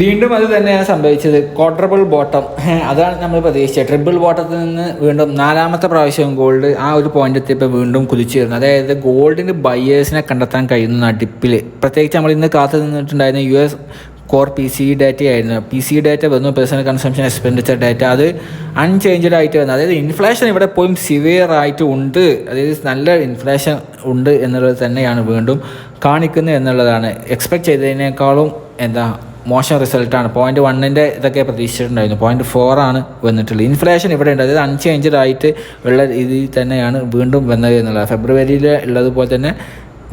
വീണ്ടും അത് തന്നെയാണ് സംഭവിച്ചത്. ക്വാർട്ടർബിൾ ബോട്ടം അതാണ് നമ്മൾ പ്രതീക്ഷിച്ചത്. ട്രിപ്പിൾ ബോട്ടത്തിൽ നിന്ന് വീണ്ടും നാലാമത്തെ പ്രാവശ്യം ഗോൾഡ് ആ ഒരു പോയിന്റ് എത്തിയപ്പോൾ വീണ്ടും കുതിച്ചു വരുന്നു അതായത് ഗോൾഡിന്റെ ബയേഴ്സിനെ കണ്ടെത്താൻ കഴിയുന്ന ഡിപ്പിൽ പ്രത്യേകിച്ച് നമ്മൾ ഇന്ന് കാത്തു നിന്നിട്ടുണ്ടായിരുന്ന U S core P C data ആയിരുന്നു. പി സി ഡാറ്റ വന്നു. പേഴ്സണൽ കൺസംഷൻ എക്സ്പെൻഡിച്ചർ ഡാറ്റ അത് അൺചേഞ്ച്ഡ് ആയിട്ട് വന്നു. അതായത് ഇൻഫ്ലേഷൻ ഇവിടെ പോയും സിവിയർ ആയിട്ട് ഉണ്ട്. അതായത് നല്ല ഇൻഫ്ലേഷൻ ഉണ്ട് എന്നുള്ളത് തന്നെയാണ് വീണ്ടും കാണിക്കുന്നത് എന്നുള്ളതാണ്. എക്സ്പെക്ട് ചെയ്തതിനേക്കാളും എന്താ മോശം റിസൾട്ടാണ്. പോയിന്റ് വണ്ണിന്റെ ഇതൊക്കെ പ്രതീക്ഷിച്ചിട്ടുണ്ടായിരുന്നു. പോയിന്റ് ഫോർ ആണ് വന്നിട്ടുള്ളത്. ഇൻഫ്ലേഷൻ ഇവിടെ ഉണ്ട്. അതായത് അൺചേഞ്ച്ഡ് ആയിട്ട് ഉള്ള രീതിയിൽ തന്നെയാണ് വീണ്ടും വന്നത് എന്നുള്ളത്. ഫെബ്രുവരിയിൽ ഉള്ളതുപോലെ തന്നെ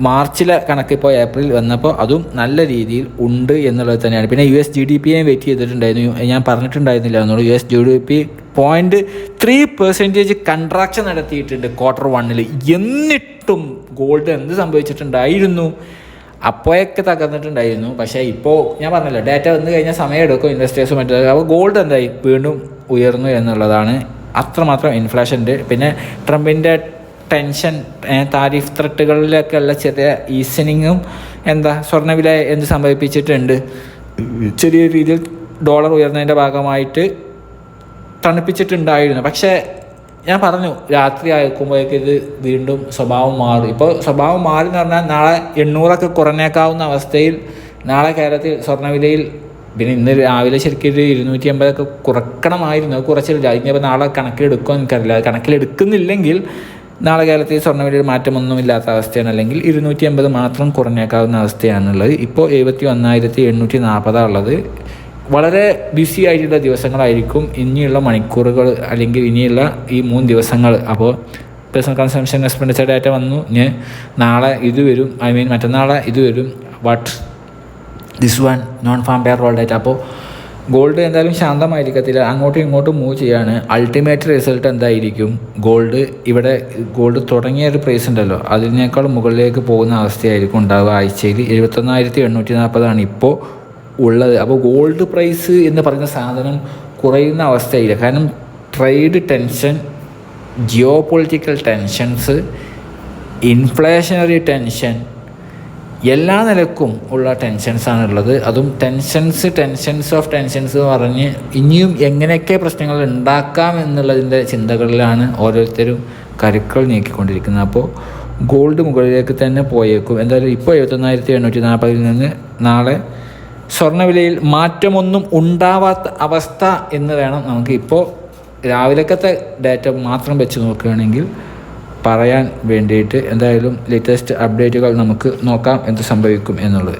മാർച്ചിലെ കണക്ക് ഇപ്പോൾ ഏപ്രിൽ വന്നപ്പോൾ അതും നല്ല രീതിയിൽ ഉണ്ട് എന്നുള്ളത് തന്നെയാണ്. പിന്നെ യു എസ് ജി ഡി പിയെയും വെയിറ്റ് ചെയ്തിട്ടുണ്ടായിരുന്നു. ഞാൻ പറഞ്ഞിട്ടുണ്ടായിരുന്നില്ല എന്നുള്ളൂ U S G D P point three percentage contraction നടത്തിയിട്ടുണ്ട് ക്വാർട്ടർ വണ്ണിൽ എന്നിട്ടും ഗോൾഡ് എന്ത് സംഭവിച്ചിട്ടുണ്ടായിരുന്നു? അപ്പോഴൊക്കെ തകർന്നിട്ടുണ്ടായിരുന്നു. പക്ഷേ ഇപ്പോൾ ഞാൻ പറഞ്ഞല്ലോ ഡാറ്റ വന്നു കഴിഞ്ഞാൽ സമയം എടുക്കും ഇൻവെസ്റ്റേഴ്സ് മറ്റേ അപ്പോൾ ഗോൾഡ് എന്തായി? വീണ്ടും ഉയർന്നു എന്നുള്ളതാണ് അത്രമാത്രം ഇൻഫ്ലേഷന്റെ പിന്നെ ട്രംപിന്റെ ടെൻഷൻ താരിഫ് ത്രട്ടുകളിലൊക്കെ ഉള്ള ചെറിയ ഈസനിങ്ങും എന്താ സ്വർണവില എന്ത് സംഭവിപ്പിച്ചിട്ടുണ്ട്? ചെറിയ രീതിയിൽ ഡോളർ ഉയർന്നതിന്റെ ഭാഗമായിട്ട് തണുപ്പിച്ചിട്ടുണ്ടായിരുന്നു. പക്ഷേ ഞാൻ പറഞ്ഞു രാത്രി ആക്കുമ്പോഴേക്ക് ഇത് വീണ്ടും സ്വഭാവം മാറും. ഇപ്പോൾ സ്വഭാവം മാറി എന്ന് പറഞ്ഞാൽ നാളെ എണ്ണൂറൊക്കെ കുറഞ്ഞേക്കാവുന്ന അവസ്ഥയിൽ നാളെ കേരളത്തിൽ സ്വർണവിലയിൽ പിന്നെ ഇന്ന് രാവിലെ ശരിക്കും ഒരു ഇരുന്നൂറ്റി അമ്പതൊക്കെ കുറക്കണമായിരുന്നു കുറച്ചില്ല. ഇനിയിപ്പോൾ നാളെ കണക്കിലെടുക്കുമോ എനിക്കറിയില്ല. കണക്കിലെടുക്കുന്നില്ലെങ്കിൽ നാളെ കേരളത്തിൽ സ്വർണവിലയിൽ മാറ്റമൊന്നുമില്ലാത്ത അവസ്ഥയാണ്. അല്ലെങ്കിൽ ഇരുന്നൂറ്റി അമ്പത് മാത്രം കുറഞ്ഞേക്കാവുന്ന അവസ്ഥയാണുള്ളത്. ഇപ്പോൾ എഴുപത്തി ഒന്നായിരത്തി എണ്ണൂറ്റി നാൽപ്പതാണ് ഉള്ളത്. വളരെ ബിസി ആയിട്ടുള്ള ദിവസങ്ങളായിരിക്കും ഇനിയുള്ള മണിക്കൂറുകൾ അല്ലെങ്കിൽ ഇനിയുള്ള ഈ മൂന്ന് ദിവസങ്ങൾ. അപ്പോൾ പേഴ്സണൽ കൺസംഷൻ എക്സ്പെൻഡിച്ചർ ഡാറ്റ വന്നു. ഇനി നാളെ ഇത് വരും. ഐ മീൻ മറ്റന്നാളെ ഇത് വരും. What this one non farm payroll data അപ്പോൾ ഗോൾഡ് എന്തായാലും ശാന്തമായിരിക്കത്തില്ല. അങ്ങോട്ടും ഇങ്ങോട്ടും മൂവ് ചെയ്യാണ്. അൾട്ടിമേറ്റ് റിസൾട്ട് എന്തായിരിക്കും? ഗോൾഡ് ഇവിടെ ഗോൾഡ് തുടങ്ങിയ ഒരു പ്രൈസ് ഉണ്ടല്ലോ. അതിനേക്കാൾ മുകളിലേക്ക് പോകുന്ന അവസ്ഥയായിരിക്കും ഉണ്ടാവുക. ആഴ്ചയിൽ എഴുപത്തൊന്നായിരത്തി എണ്ണൂറ്റി നാൽപ്പതാണ് ഇപ്പോൾ ഉള്ളത്. അപ്പോൾ ഗോൾഡ് പ്രൈസ് എന്ന് പറയുന്ന സാധനം കുറയുന്ന അവസ്ഥയില്ല. കാരണം trade tension geopolitical tensions inflationary tension എല്ലാ നിലക്കും ഉള്ള ടെൻഷൻസാണ് ഉള്ളത്. അതും ടെൻഷൻസ് ടെൻഷൻസ് ഓഫ് ടെൻഷൻസ് എന്ന് പറഞ്ഞ് ഇനിയും എങ്ങനെയൊക്കെ പ്രശ്നങ്ങൾ ഉണ്ടാക്കാം എന്നുള്ളതിന്റെ ചിന്തകളിലാണ് ഓരോരുത്തരും കരുക്കൾ നീക്കിക്കൊണ്ടിരിക്കുന്നത്. അപ്പോൾ ഗോൾഡ് മുകളിലേക്ക് തന്നെ പോയേക്കും. എന്തായാലും ഇപ്പോൾ എഴുപത്തൊന്നായിരത്തി എണ്ണൂറ്റി നാൽപ്പതിൽ നിന്ന് നാളെ സ്വർണവിലയിൽ മാറ്റമൊന്നും ഉണ്ടാവാത്ത അവസ്ഥ എന്ന് വേണം നമുക്ക് ഇപ്പോൾ രാവിലക്കത്തെ ഡാറ്റ മാത്രം വെച്ച് നോക്കുകയാണെങ്കിൽ പറയാൻ വേണ്ടിയിട്ട് എന്തായാലും ലേറ്റസ്റ്റ് അപ്ഡേറ്റുകൾ നമുക്ക് നോക്കാം എന്ത് സംഭവിക്കും എന്നുള്ളത്.